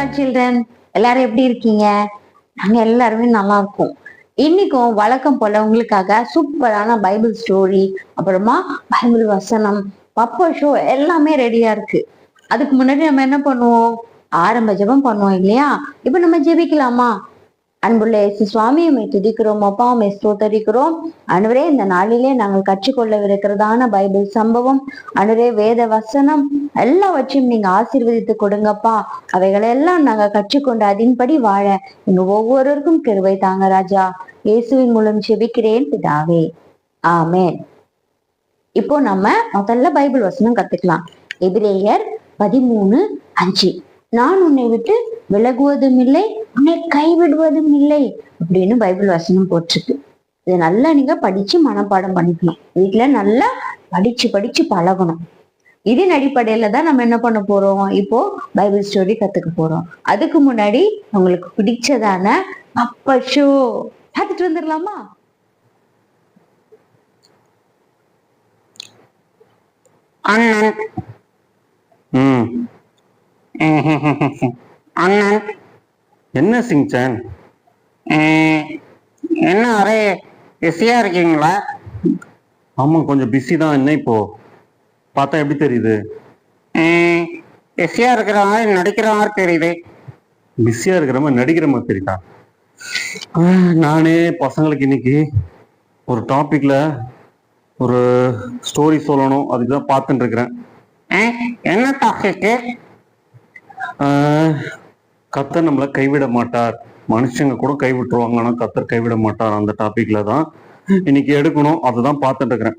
God children எல்லாரும் எப்படி இருக்கீங்க? நாங்க எல்லாருமே நல்லா இருக்கோம். இன்னைக்கும் வழக்கம் போல உங்களுக்காக சூப்பரான பைபிள் ஸ்டோரி அப்புறமா பைபிள் வசனம் பப்பா ஷோ எல்லாமே ரெடியா இருக்கு. அதுக்கு முன்னாடி நம்ம என்ன பண்ணுவோம்? ஆரம்ப ஜெபம் பண்ணுவோம் இல்லையா? இப்ப நம்ம ஜெபிக்கலாமா? அன்புள்ள இயேசு சுவாமி உம்மை துதிக்கிறோம் அப்பா உம்மை ஸ்தோத்தரிக்கிறோம். அனுவரே இந்த நாளிலே நாங்கள் கற்றுக்கொள்ளவிருக்கிறதான பைபிள் சம்பவம் அனுரே வேத வசனம் எல்லாவற்றையும் நீங்க ஆசீர்வதித்து கொடுங்கப்பா. அவைகளெல்லாம் நாங்க கற்றுக்கொண்டு அதன்படி வாழ எங்க ஒவ்வொருவருக்கும் கிருபை தாங்க ராஜா. இயேசுவின் மூலம் செபிக்கிறேன் பிதாவே. ஆமேன். இப்போ நம்ம முதல்ல பைபிள் வசனம் கத்துக்கலாம். எபிரேயர் பதிமூணு அஞ்சு. நான் உன்னை விட்டு விலகுவதும் இல்லை உன்னை கைவிடுவதும் இல்லை அப்படின்னு பைபிள் வசனம் போட்டிருக்கு. இதை நல்லா நீங்க படிச்சு மனப்பாடம் பண்ணிக்கணும். வீட்டுல நல்லா படிச்சு படிச்சு பழகணும். இதன் அடிப்படையில தான் நம்ம என்ன பண்ண போறோம்? இப்போ பைபிள் ஸ்டோரி கத்துக்க போறோம். அதுக்கு முன்னாடி உங்களுக்கு பிடிச்சதான அப்ப ஷோ. பார்த்துட்டு வந்துடலாமா? அண்ணன். அண்ணன். என்ன சிங்சான் என்ன ஒரே பிஸியா இருக்கீங்களா? ஆமாம் கொஞ்சம் பிஸி தான். என்ன இப்போ? பார்த்தா எப்படி தெரியுது? பிஸியா இருக்கிற மாதிரி நடிக்கிற மாதிரி தெரியுது. பிஸியாக இருக்கிற மாதிரி நடிக்கிற மாதிரி தெரியுதா? நானே பசங்களுக்கு இன்னைக்கு ஒரு டாபிக்ல ஒரு ஸ்டோரி சொல்லணும். அதுக்கு தான் பார்த்துட்டு இருக்கிறேன். என்ன டாபிக்கு ஆஹ், கர்த்தர் நம்மளை கைவிட மாட்டார். மனுஷங்க கூட கைவிட்டுருவாங்க ஆனால் கத்தர் கைவிட மாட்டார் அந்த டாபிக்ல தான். இன்னைக்கு எடுக்கணும் அதை தான் பார்த்துட்டு இருக்கிறேன்.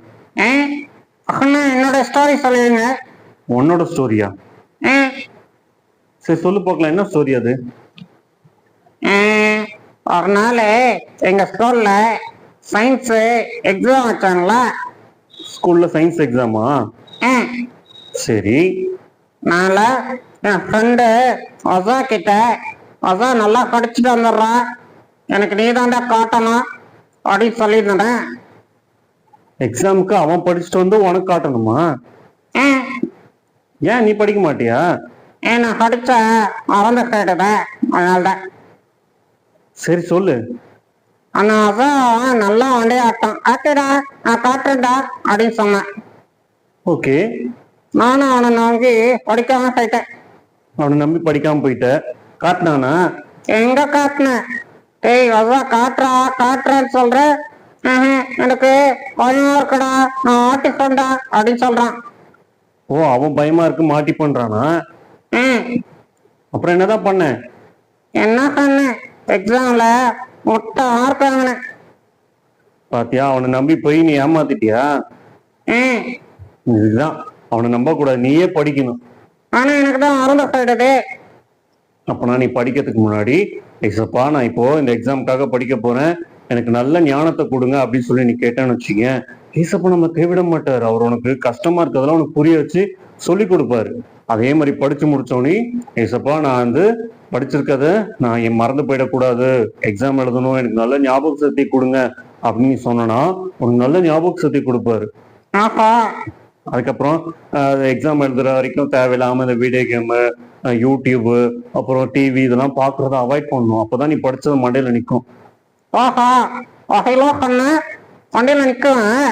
அண்ணா என்னோட ஸ்டோரி சொல்லுவீங்க உன்னோட ஸ்டோரியா சரி சொல்லு பார்க்கலாம். என்ன ஸ்டோரி அது? ஒரு நாள் எங்க ஸ்கூல்ல சயின்ஸ் எக்ஸாம் வச்சாங்களா? ஸ்கூல்ல சயின்ஸ் எக்ஸாமா சரி. நால என் ஃப்ரெண்டு அசா கிட்ட அசா நல்லா படிச்சுட்டு வந்துடுறான் எனக்கு நீ தாண்டா காட்டணும் அப்படின்னு சொல்லியிருந்தேன். எக்ஸாமுக்கு அவன் படிச்சுட்டு வந்து உனக்கு காட்டணுமா? ஏன் நீ படிக்க மாட்டியா? ஏன் நான் படிச்ச மறந்து கேட்டுதேன் அதனால்தான். சரி சொல்லு. ஆனா அதான் நல்லா வண்டி ஆட்டம் ஆட்டுடா நான் காட்டுறேன்டா அப்படின்னு சொன்னேன். ஓகே. நானும் அவனை நோக்கி படிக்காம போயிட்டேன். அவனை நம்பி படிக்காம போயிட்ட. காட்டினானா? எங்க காட்டினேன் டேய் அதான் காட்டுறா காட்டுறேன்னு சொல்ற? "ம்ஹும், எனக்கு பயமா இருக்குடா நான் ஆட்டி சொண்டா அப்படின்னு சொல்றான். ஓ அவன் பயமா இருக்கு மாட்டி பண்றானா? அப்புறம் என்னதான் பண்ண? என்ன பண்ணேன் எக்ஸாம்ல முட்டை மார்க் வாங்கினேன் பாத்தியா அவனை நம்பி போய் நீ ஏமாத்திட்டியா? இதுதான் அவனை நம்ப கூடாது நீயே படிக்கணும். ஆனா எனக்கு தான் மறந்து போயிடுது அப்பனா நீ படிக்கிறதுக்கு முன்னாடி ஏசப்பா நான் இப்போ இந்த எக்ஸாமுக்காக படிக்க போறேன். எனக்கு நல்ல ஞானத்தை கொடுங்க அப்படின்னு சொல்லி நீ கேட்டேன்னு வச்சுக்க ஏசப்பா நம்ம கைவிட மாட்டார். அவர் உனக்கு கஷ்டமா இருக்கிறதெல்லாம் உனக்கு புரிய வச்சு சொல்லி கொடுப்பாரு. அதே மாதிரி படிச்சு முடிச்சோடனே ஏசப்பா நான் வந்து படிச்சிருக்கத நான் என் மறந்து போயிடக்கூடாது. எக்ஸாம் எழுதணும். எனக்கு நல்ல ஞாபக சக்தி கொடுங்க அப்படின்னு நீ சொன்னனா உனக்கு நல்ல ஞாபக சக்தி கொடுப்பாரு. அதுக்கப்புறம் எக்ஸாம் எழுதுற வரைக்கும் தேவையில்லாம இந்த வீடியோ கேமு யூடியூப் அப்புறம் டிவி இதெல்லாம் பாக்குறத அவாய்ட் பண்ணணும். அப்பதான் நீ படிச்சது மண்டையில வகையிலோ பண்ண. வண்டியில நிக்குவேன்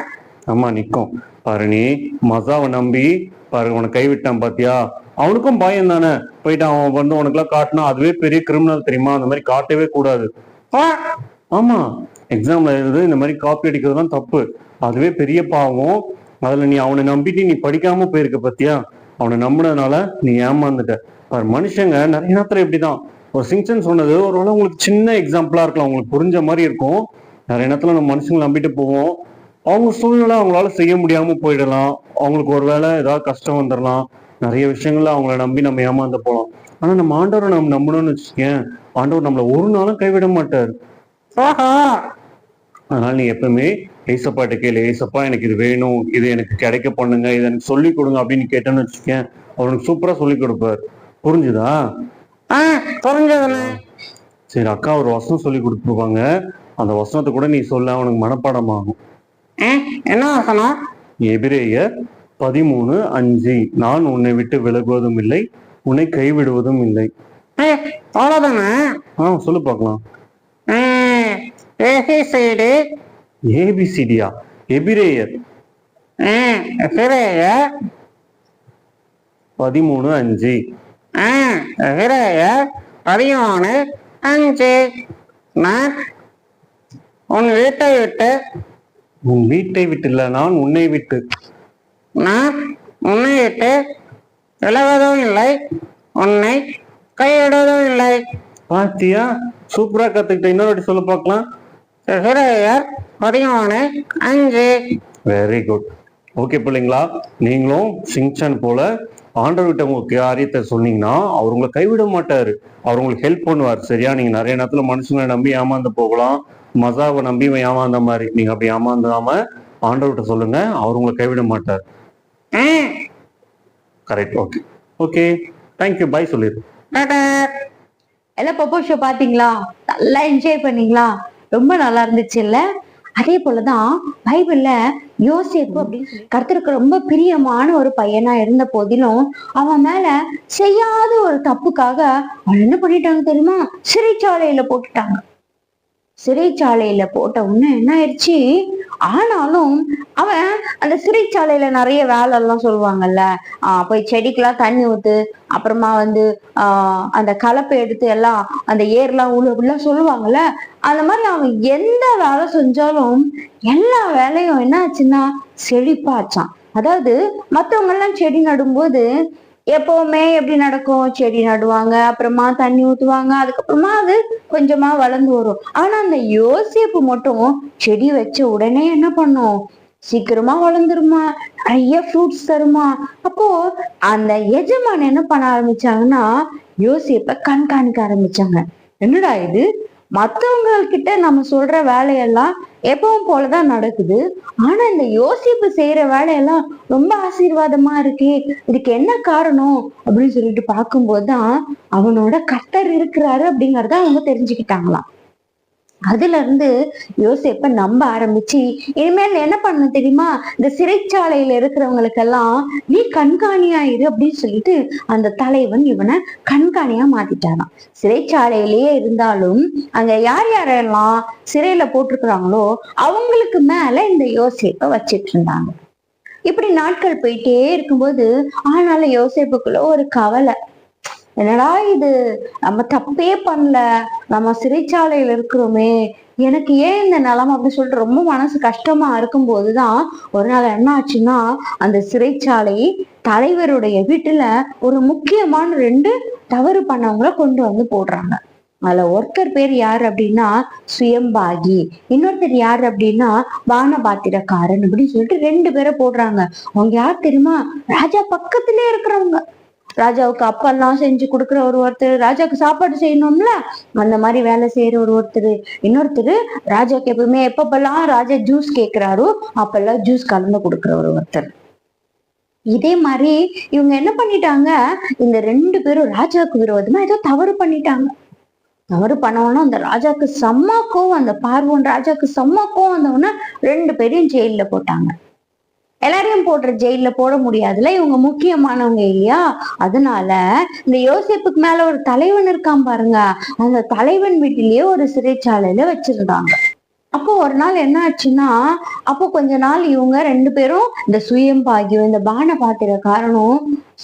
ஆமா நிக்கும். பாரு நீ மசாவை நம்பி பாரு உனக்கு கைவிட்டான் பாத்தியா? அவனுக்கும் பயம் தானே. போயிட்டு அவன் வந்து உனக்குலாம் காட்டினா அதுவே பெரிய கிரிமினல் தெரியுமா? அந்த மாதிரி காட்டவே கூடாது. ஆமா எக்ஸாம்ல எழுது இந்த மாதிரி காப்பி அடிக்கிறதுலாம் தப்பு. அதுவே பெரிய பாவம். அதுல நீ அவனை நம்பிட்டு நீ படிக்காம போயிருக்க பத்தியா? அவனை நம்பினதுனால நீ ஏமாந்துட்ட. பாரு மனுஷங்க நிறைய நேரத்துல இப்படிதான். ஒரு சிங்சன் சொன்னது ஒருவேளை உங்களுக்கு சின்ன எக்ஸாம்பிளா இருக்கலாம். உங்களுக்கு புரிஞ்ச மாதிரி இருக்கும். நிறைய நேரத்துல நம்ம மனுஷங்களை நம்பிட்டு போவோம். அவங்க சூழ்நிலை அவங்களால செய்ய முடியாம போயிடலாம். அவங்களுக்கு ஒருவேளை ஏதாவது கஷ்டம் வந்துடலாம் நிறைய விஷயங்கள்ல அவங்கள நம்பி நம்ம ஏமாந்து போலாம். ஆனா நம்ம ஆண்டவரை நம்ம நம்பணும்னு வச்சுக்கேன் ஆண்டவர் நம்மளை ஒரு நாளும் கைவிட மாட்டார். ஆஹா! அதனால நீ எப்பவுமே ஏசப்பாட்ட கேளு ஏசப்பா எனக்கு இது வேணும் இது எனக்கு கிடைக்க பண்ணுங்க இதை எனக்கு சொல்லி கொடுங்க அப்படின்னு கேட்டேன்னு வச்சுக்கேன். அவனுக்கு சூப்பரா சொல்லி கொடுப்பார். புரிஞ்சுதா? சரி அக்கா ஒரு வசனம் சொல்லி கொடுத்துருப்பாங்க. அந்த வசனத்தை கூட நீ சொல்ல அவனுக்கு மனப்பாடம் ஆகும். என்ன வசனம்? எபிரேயர் பதிமூணு அஞ்சு. நான் உன்னை விட்டு விலகுவதும் இல்லை உன்னை கைவிடுவதும் இல்லை. ஆ சொல்லு பார்க்கலாம். ஏசிசைடு ஏபிசிடியா? எபிரேயர். சிறைய பதிமூணு அஞ்சு. சிறைய பதிமூணு அஞ்சு. நான் உன் வீட்டை விட்டு. உன் வீட்டை விட்டு இல்ல நான் உன்னை விட்டு. நான் உன்னை விட்டு விலகுவதும் இல்லை. உன்னை கைவிடுவதும் இல்லை. பாத்தியா? சூப்பரா கத்துக்கிட்ட. இன்னொரு வாட்டி சொல்ல பார்க்கலாம். சிறையர் பதிமூணு அஞ்சு வெரி குட் ஓகே பிள்ளைங்களா நீங்களும் சிங்சான் போல ஆண்டவர்கிட்ட உங்க காரியத்தை சொன்னீங்கன்னா அவர் உங்களை கைவிட மாட்டாரு. அவர் உங்களுக்கு ஹெல்ப் பண்ணுவார். சரியா? நீங்க நிறைய நேரத்துல மனுஷங்களை நம்பி ஏமாந்து போகலாம். மசாவை நம்பி ஏமாந்த மாதிரி நீங்க அப்படி ஏமாந்தாம ஆண்டவர்கிட்ட சொல்லுங்க அவர் உங்களை கைவிட மாட்டார். Correct okay okay thank you bye சொல்லிடு. எல்லாம் பப்போ ஷோ பாத்தீங்களா? நல்லா என்ஜாய் பண்ணீங்களா? ரொம்ப நல்லா இருந்துச்சு இல்ல அதே போலதான் பைபிள்ல யோசிப்பு அப்படின்னு சொல்லி ரொம்ப பிரியமான ஒரு பையனா இருந்த போதிலும் அவன் மேல செய்யாத ஒரு தப்புக்காக அவன் என்ன பண்ணிட்டாங்க தெரியுமா? சிறைச்சாலையில போட்டுட்டாங்க. சிறைச்சாலையில போட்ட உடனே என்ன ஆயிடுச்சு ஆனாலும் அவன் அந்த சிறைச்சாலையில நிறைய வேலை எல்லாம் சொல்லுவாங்கல்ல. ஆஹ் போய் செடிக்கெல்லாம் தண்ணி ஊத்து அப்புறமா வந்து ஆஹ் அந்த கலப்பை எடுத்து எல்லாம் அந்த ஏர்லாம் உள்ள சொல்லுவாங்கல்ல. அந்த மாதிரி அவன் எந்த வேலை செஞ்சாலும் எல்லா வேலையும் என்ன ஆச்சுன்னா செழிப்பாச்சான் அதாவது மத்தவங்க எல்லாம் செடி நடும்போது எப்பவுமே எப்படி நடக்கும்? செடி நடுவாங்க அப்புறமா தண்ணி ஊத்துவாங்க அதுக்கப்புறமா அது கொஞ்சமா வளர்ந்து வரும். ஆனா அந்த யோசிப்பு மட்டும் செடி வச்ச உடனே என்ன பண்ணும்? சீக்கிரமா வளர்ந்துருமா? நிறைய ஃப்ரூட்ஸ் தருமா? அப்போ அந்த எஜமான் என்ன பண்ண ஆரம்பிச்சாங்கன்னா யோசிப்ப கண்காணிக்க ஆரம்பிச்சாங்க. என்னடா இது? மத்தவங்க கிட்ட நம்ம சொல்ற வேலையெல்லாம் எப்பவும் போலதான் நடக்குது. ஆனா இந்த யோசிப்பு செய்யற வேலையெல்லாம் ரொம்ப ஆசீர்வாதமா இருக்கே இதுக்கு என்ன காரணம் அப்படின்னு சொல்லிட்டு பார்க்கும்போதுதான் அவனோட கர்த்தர் இருக்கிறாரு அப்படிங்கறத அவங்க தெரிஞ்சுக்கிட்டாங்களாம். அதுல இருந்து யோசேப்ப நம்ப ஆரம்பிச்சு இனிமேல் என்ன பண்ணணும் தெரியுமா? இந்த சிறைச்சாலையில இருக்கிறவங்களுக்கெல்லாம் நீ கண்காணியா இரு அப்படின்னு சொல்லிட்டு அந்த தலைவன் இவனை கண்காணியா மாத்திட்டானாம் சிறைச்சாலையிலேயே இருந்தாலும் அங்க யார் யாரெல்லாம் சிறையில போட்டிருக்கிறாங்களோ அவங்களுக்கு மேல இந்த யோசேப்பை வச்சிட்டு இருந்தாங்க. இப்படி நாட்கள் போயிட்டே இருக்கும்போது ஆனாலும் யோசிப்புக்குள்ள ஒரு கவலை. என்னடா இது? நம்ம தப்பே பண்ணல. நம்ம சிறைச்சாலையில இருக்கிறோமே. எனக்கு ஏன் இந்த நிலம் அப்படின்னு சொல்லிட்டு ரொம்ப மனசு கஷ்டமா இருக்கும்போதுதான் ஒரு நாள் என்ன ஆச்சுன்னா அந்த சிறைச்சாலை தலைவருடைய வீட்டுல ஒரு முக்கியமான ரெண்டு தவறு பண்ணவங்கள கொண்டு வந்து போடுறாங்க. அதுல ஒருத்தர் பேர் யாரு அப்படின்னா சுயம்பாகி. இன்னொருத்தர் யாரு அப்படின்னா வானபாத்திரக்காரன் அப்படின்னு சொல்லிட்டு ரெண்டு பேரை போடுறாங்க. அவங்க யார் தெரியுமா? ராஜா பக்கத்திலே இருக்கிறவங்க. ராஜாவுக்கு அப்பெல்லாம் செஞ்சு கொடுக்குற ஒரு ஒருத்தர் ராஜாவுக்கு சாப்பாடு செய்யணும்ல? அந்த மாதிரி வேலை செய்யற ஒரு ஒருத்தர். இன்னொருத்தர் ராஜாவுக்கு எப்பவுமே எப்பப்பெல்லாம் ராஜா ஜூஸ் கேக்குறாரோ அப்பெல்லாம் ஜூஸ் கலந்து கொடுக்குற ஒரு ஒருத்தர். இதே மாதிரி இவங்க என்ன பண்ணிட்டாங்க? இந்த ரெண்டு பேரும் ராஜாவுக்கு விரோதமா ஏதோ தவறு பண்ணிட்டாங்க. தவறு பண்ணவொன்னா அந்த ராஜாக்கு செம்ம கோவம். அந்த பார்வன் ராஜாக்கு செம்ம கோவம் வந்தவொன்னா ரெண்டு பேரையும் ஜெயில்ல போட்டாங்க. எல்லாரையும் போடுற ஜெயில்ல போட முடியாதுல இவங்க முக்கியமானவங்க இல்லையா? அதனால இந்த யோசிப்புக்கு மேல ஒரு தலைவன் இருக்கான் பாருங்க. அந்த தலைவன் வீட்டிலேயே ஒரு சிறைச்சாலையில வச்சிருந்தாங்க. அப்போ ஒரு நாள் என்ன ஆச்சுன்னா அப்போ கொஞ்ச நாள் இவங்க ரெண்டு பேரும் இந்த சுயம் பாகியம் இந்த பான பாத்திர காரணம்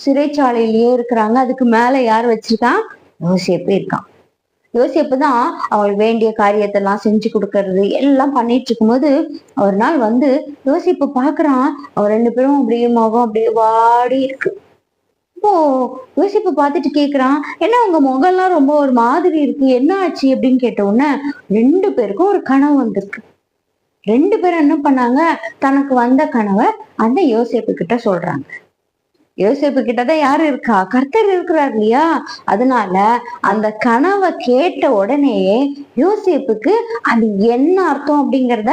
சிறைச்சாலையிலேயே இருக்கிறாங்க. அதுக்கு மேல யார் வச்சிருக்கான் யோசிப்பு இருக்கான். யோசிப்பு தான் அவங்களுக்கு வேண்டிய காரியத்தெல்லாம் செஞ்சு கொடுக்கறது எல்லாம் பண்ணிட்டு இருக்கும்போது ஒரு நாள் வந்து யோசிப்பு பாக்குறான் அவன் ரெண்டு பேரும் அப்படியே முகம் அப்படியே வாடி இருக்கு. இப்போ யோசிப்பு பார்த்துட்டு கேக்குறான். என்ன உங்க முகம்லாம் ரொம்ப ஒரு மாதிரி இருக்கு? என்ன ஆச்சு அப்படின்னு கேட்ட உடனே ரெண்டு பேருக்கும் ஒரு கனவு வந்திருக்கு. ரெண்டு பேரும் என்ன பண்ணாங்க? தனக்கு வந்த கனவை அந்த யோசிப்பு கிட்ட சொல்றாங்க. யோசிப்பு கிட்டதான் யாரு இருக்கா? கர்த்தர் இருக்கிறார் இல்லையா? அதனால அந்த கனவை கேட்ட உடனேயே யோசேப்புக்கு அது என்ன அர்த்தம் அப்படிங்கிறத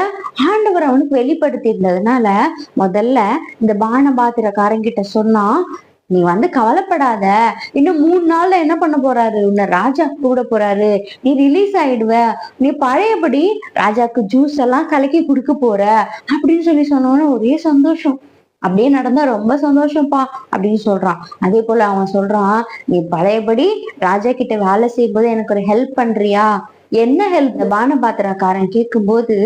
ஆண்டவர் அவனுக்கு வெளிப்படுத்தி இருந்ததுனால முதல்ல இந்த பான பாத்திரக்காரங்கிட்ட சொன்னா நீ வந்து கவலைப்படாத. இன்னும் மூணு நாள்ல என்ன பண்ண போறாரு? உன்னை ராஜா கூட போறாரு. நீ ரிலீஸ் ஆயிடுவ. நீ பழையபடி ராஜாக்கு ஜூஸ் எல்லாம் கலக்கி கொடுக்க போற. அப்படின்னு சொல்லி சொன்னோன்னு ஒரே சந்தோஷம். அப்படியே நடந்தா ரொம்ப சந்தோஷம்ப்பா அப்படின்னு சொல்றான். அதே போல அவன் சொல்றான் நீ பழையபடி ராஜா கிட்ட வேலை செய்யும்போது எனக்கு ஒரு ஹெல்ப் பண்றியா? என்ன ஹெல்ப் பான்னு பாத்திரக்காரன் கேட்கும் கேட்கும்போது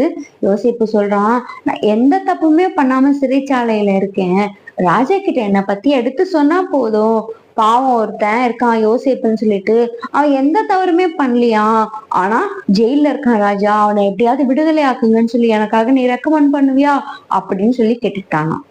யோசிப்பு சொல்றான் நான் எந்த தப்புமே பண்ணாம சிறைச்சாலையில இருக்கேன். ராஜா கிட்ட என்னை பத்தி எடுத்து சொன்னா போதும். பாவம் ஒருத்தன் இருக்கான் யோசிப்புன்னு சொல்லிட்டு அவன் எந்த தவறுமே பண்ணலையா? ஆனா ஜெயில இருக்கான் ராஜா அவனை எப்படியாவது விடுதலை ஆக்குங்கன்னு சொல்லி எனக்காக நீ ரெக்கமெண்ட் பண்ணுவியா? அப்படின்னு சொல்லி கேட்டுக்கிட்டானான்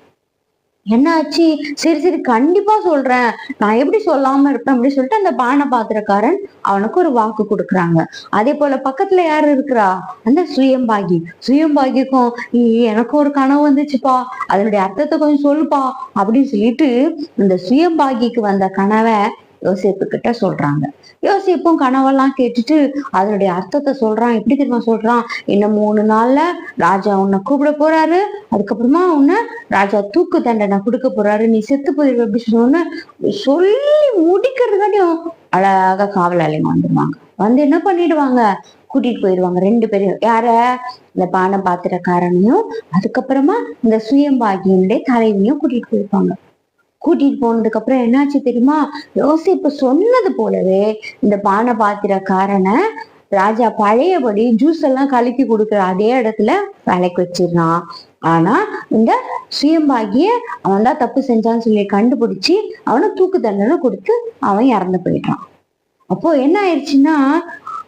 என்ன ஆச்சு சரி சரி கண்டிப்பா சொல்றேன். நான் எப்படி சொல்லாம இருப்பேன் அப்படின்னு சொல்லிட்டு அந்த பானை பாத்திரக்காரன் அவனுக்கு ஒரு வாக்கு கொடுக்குறாங்க. அதே போல பக்கத்துல யாரு இருக்கிறா? அந்த சுயம்பாகி. சுயம்பாகிக்கும் "ஏய், எனக்கு ஒரு கனவு வந்துச்சுப்பா. அதனுடைய அர்த்தத்தை கொஞ்சம் சொல்லுப்பா. அப்படின்னு சொல்லிட்டு இந்த சுயம்பாகிக்கு வந்த கனவை யோசிப்பு கிட்ட சொல்றாங்க. யோசிப்பும் கனவெல்லாம் கேட்டுட்டு அதனுடைய அர்த்தத்தை சொல்றான். எப்படி தெரியுமா சொல்றான்? இன்னும் மூணு நாள்ல ராஜா உன்னை கூப்பிட போறாரு. அதுக்கப்புறமா உன்னை ராஜா தூக்கு தண்டனை கொடுக்க போறாரு. நீ செத்து போயிரு அப்படி சொன்ன சொல்லி முடிக்கிறது தானே. அழகா காவலாளிங்க வந்துருவாங்க. வந்து என்ன பண்ணிடுவாங்க? கூட்டிட்டு போயிடுவாங்க ரெண்டு பேரும் யார? இந்த பானை பாத்திரக்காரனையும் அதுக்கப்புறமா இந்த சுயம்பாகியனுடைய தலைவியும் கூட்டிட்டு போயிருப்பாங்க. கூட்டிட்டு போனதுக்கு அப்புறம் என்னாச்சு தெரியுமா? யோசிப்பு சொன்னது போலவே இந்த பானை பாத்திரக்காரனை ராஜா பழையபடி ஜூஸ் எல்லாம் கலக்கி கொடுக்குற அதே இடத்துல வேலைக்கு வச்சிருந்தான். ஆனா இந்த சுயம்பாகிய அவன் தான் தப்பு செஞ்சான்னு சொல்லி கண்டுபிடிச்சு அவனை தூக்கு தண்டனை கொடுத்து அவன் இறந்து போயிட்டான். அப்போ என்ன ஆயிடுச்சுன்னா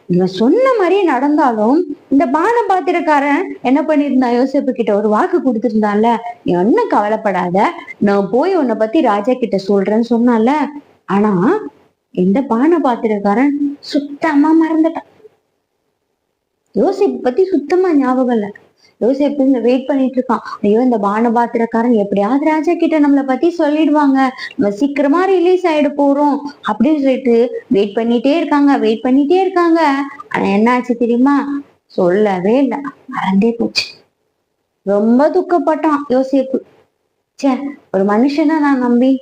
இவன் சொன்ன மாதிரியே நடந்தாலும் இந்த பான பாத்திரக்காரன் என்ன பண்ணிருந்தான் யோசிப்பு கிட்ட ஒரு வாக்கு கொடுத்துருந்தான்ல. நீ ஒன்னும் கவலைப்படாத. நான் போய் உன்னை பத்தி ராஜா கிட்ட சொல்றேன்னு சொன்னால ஆனா இந்த பான பாத்திரக்காரன் சுத்தமா மறந்துட்டான். யோசிப்பு பத்தி சுத்தமா ஞாபகம் இல்ல. யோசிப்பு இந்த வெயிட் பண்ணிட்டு இருக்கான். ஐயோ இந்த பான பாத்திரக்காரன் எப்படியாவது ராஜா கிட்ட நம்மளை பத்தி சொல்லிடுவாங்க. நம்ம சீக்கிரமா ரிலீஸ் ஆயிட போறோம். அப்படின்னு சொல்லிட்டு வெயிட் பண்ணிட்டே இருக்காங்க. வெயிட் பண்ணிட்டே இருக்காங்க. ஆனா என்னாச்சு தெரியுமா? சொல்லவே இல்லை. மறந்தே போச்சு. ரொம்ப துக்கப்பட்டான் யோசிப்பு. ச்சே ஒரு மனுஷனை நான் நம்பி.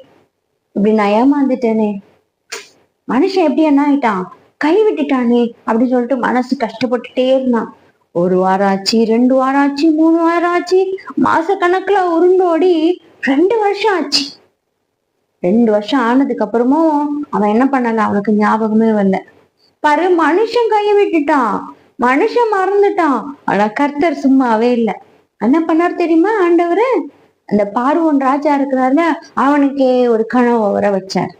இப்படி நான் ஏமாந்துட்டேனே. மனுஷன் எப்படி என்ன ஆயிட்டான்? கை விட்டுட்டானே. அப்படின்னு சொல்லிட்டு மனசு கஷ்டப்பட்டுட்டே இருந்தான். ஒரு வாரம் ஆச்சு ரெண்டு வாரம் ஆச்சு மூணு வாரம் ஆச்சு மாச கணக்குல உருண்டோடி ரெண்டு வருஷம் ஆச்சு. ரெண்டு வருஷம் ஆனதுக்கு அப்புறமும் அவன் என்ன பண்ணல அவனுக்கு ஞாபகமே வரல. பாரு மனுஷன் கையை விட்டுட்டான். மனுஷன் மறந்துட்டான். ஆனா கர்த்தர் சும்மாவே இல்லை. என்ன பண்ணார் தெரியுமா ஆண்டவரு? அந்த பார்வன் ராஜா இருக்கிறாருல அவனுக்கே ஒரு கனவு வர வச்சார்.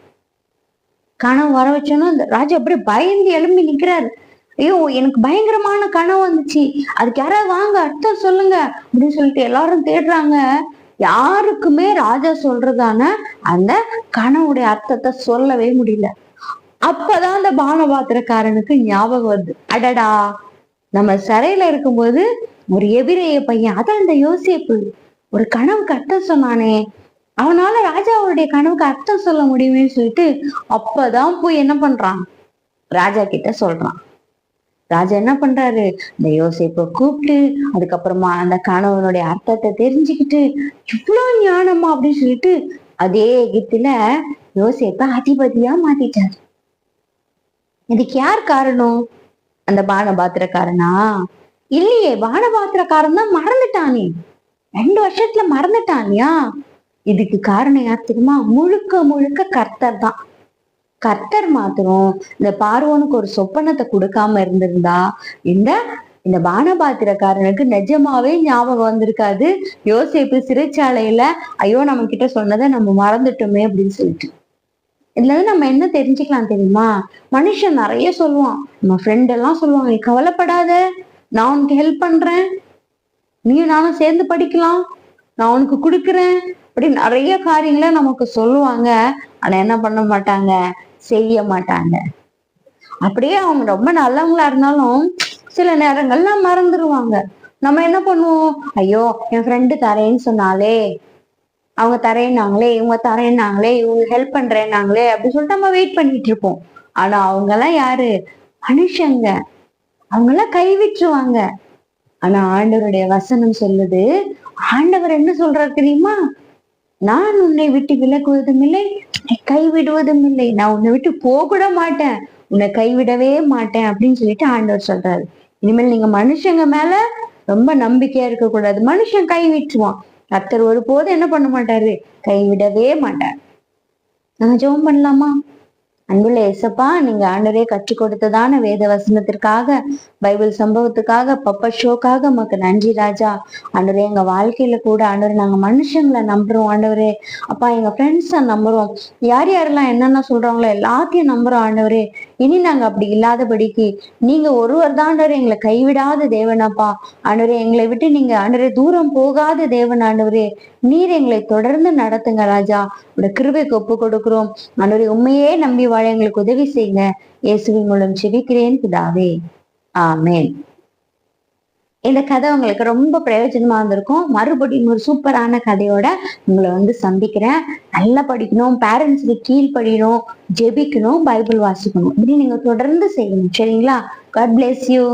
கனவு வர வச்சோன்னா அந்த ராஜா அப்படியே பயந்து எழும்பி நிக்கிறாரு. ஐயோ எனக்கு பயங்கரமான கனவு வந்துச்சு. அதுக்கு யாராவது வாங்க அர்த்தம் சொல்லுங்க அப்படின்னு சொல்லிட்டு எல்லாரும் தேடுறாங்க. யாருக்குமே ராஜா சொல்றதான அந்த கனவுடைய அர்த்தத்தை சொல்லவே முடியல. அப்பதான் அந்த பானபாத்திரக்காரனுக்கு ஞாபகம் வருது. அடடா நம்ம சிறையில இருக்கும்போது ஒரு எபிரேய பையன் அதான் அந்த யோசிப்பு. ஒரு கனவுக்கு அர்த்தம் சொன்னானே. அவனால ராஜாவுடைய கனவுக்கு அர்த்தம் சொல்ல முடியுமே சொல்லிட்டு அப்பதான் போய் என்ன பண்றான்? ராஜா கிட்ட சொல்றான். ராஜா என்ன பண்றாரு? இந்த யோசிப்பை கூப்பிட்டு அதுக்கப்புறமா அந்த கணவனுடைய அர்த்தத்தை தெரிஞ்சுக்கிட்டு இவ்வளவு ஞானமா அப்படின்னு சொல்லிட்டு அதே எகிப்துல யோசிப்ப அதிபதியா மாத்திட்டாரு. இதுக்கு யார் காரணம்? அந்த பானபாத்திரக்காரனா? இல்லையே பானபாத்திரக்காரன் தான் மறந்துட்டானே. ரெண்டு வருஷத்துல மறந்துட்டானியா? இதுக்கு காரணம் யார் தெரியுமா? முழுக்க முழுக்க கர்த்தர் தான். கர்த்தர் மாத்திரம் இந்த பார்வோனுக்கு ஒரு சொப்பனத்தை கொடுக்காம இருந்திருந்தா இந்த இந்த பானபாத்திரக்காரனுக்கு நிஜமாவே ஞாபகம் வந்திருக்காது. யோசிப்பு சிறைச்சாலையில ஐயோ நம்ம கிட்ட சொன்னதை நம்ம மறந்துட்டோமே அப்படின்னு சொல்லிட்டு. இதுல இருந்து நம்ம என்ன தெரிஞ்சுக்கலாம் தெரியுமா? மனுஷன் நிறைய சொல்லுவான். நம்ம ஃப்ரெண்ட் எல்லாம் சொல்லுவாங்க நீ கவலைப்படாத நான் உனக்கு ஹெல்ப் பண்றேன். நீ நானும் சேர்ந்து படிக்கலாம். நான் உனக்கு கொடுக்குறேன். அப்படி நிறைய காரியங்களை நமக்கு சொல்லுவாங்க. ஆனா என்ன பண்ண மாட்டாங்க? செய்ய மாட்டாங்க. அப்படியே அவங்க ரொம்ப நல்லவங்களா இருந்தாலும் சில நேரங்கள்ல மறந்துடுவாங்க நம்ம என்ன பண்ணுவோம்? ஐயோ என் ஃப்ரெண்டு தரேன்னு சொன்னாலே அவங்க தரேன்னாங்களே இவங்க தரேன்னாங்களே இவங்க ஹெல்ப் பண்றேன்னாங்களே அப்படின்னு சொல்லிட்டு நம்ம வெயிட் பண்ணிட்டு இருப்போம். ஆனா அவங்க எல்லாம் யாரு? மனுஷங்க. அவங்க எல்லாம் கைவிட்டுருவாங்க. ஆனா ஆண்டவருடைய வசனம் சொல்லுது ஆண்டவர் என்ன சொல்றாரு தெரியுமா? நான் உன்னை விட்டு விலகுவதும் இல்லை உன்னை கைவிடுவதும் இல்லை நான் உன்னை விட்டு போக கூட மாட்டேன். உன்னை கைவிடவே மாட்டேன் அப்படின்னு சொல்லிட்டு ஆண்டவர் சொல்றாரு. இனிமேல் நீங்க மனுஷங்க மேல ரொம்ப நம்பிக்கையா இருக்க கூடாது மனுஷன் கை விட்டுருவான் ஒரு ஒருபோதும் என்ன பண்ண மாட்டாரு? கைவிடவே மாட்டார். நான் ஜெபம் பண்ணலாமா? அன்புள்ள இயேசப்பா நீங்க ஆண்டரே கற்றுக் கொடுத்ததான வேத வசனத்திற்காக பைபிள் சம்பவத்துக்காக பப்ப ஷோக்காக உமக்கு நன்றி ராஜா. ஆண்டவரே எங்க வாழ்க்கையில கூட ஆண்டவரே நாங்க மனுஷங்களை நம்புறோம் ஆண்டவரே. அப்பா எங்க ஃப்ரெண்ட்ஸை நம்புறோம். யார் யாரெல்லாம் என்னென்ன சொல்றாங்களோ எல்லாத்தையும் நம்புறோம் ஆண்டவரே. இனி நாங்க அப்படி இல்லாதபடிக்கு நீங்க ஒருவர் தான் எங்களை கைவிடாத தேவனாப்பா. ஆண்டவரே எங்களை விட்டு நீங்க ஆண்டவரே தூரம் போகாத தேவன் ஆண்டவரே. நீர் எங்களை தொடர்ந்து நடத்துங்க ராஜா. உட கிருபைக்கு ஒப்பு கொடுக்கிறோம். ஆண்டவரே உண்மையே நம்பி வாழ எங்களுக்கு உதவி செய்யுங்க. இயேசுவின் மூலம் செபிக்கிறேன் பிதாவே. ஆமேன். இந்த கதை உங்களுக்கு ரொம்ப பிரயோஜனமா இருந்திருக்கும். மறுபடியும் ஒரு சூப்பரான கதையோட உங்களை வந்து சந்திக்கிறேன். நல்லா படிக்கணும் பேரண்ட்ஸுக்கு கீழ்ப்படியணும் ஜெபிக்கணும் பைபிள் வாசிக்கணும். இப்படி நீங்க தொடர்ந்து செய்யணும். சரிங்களா? God place you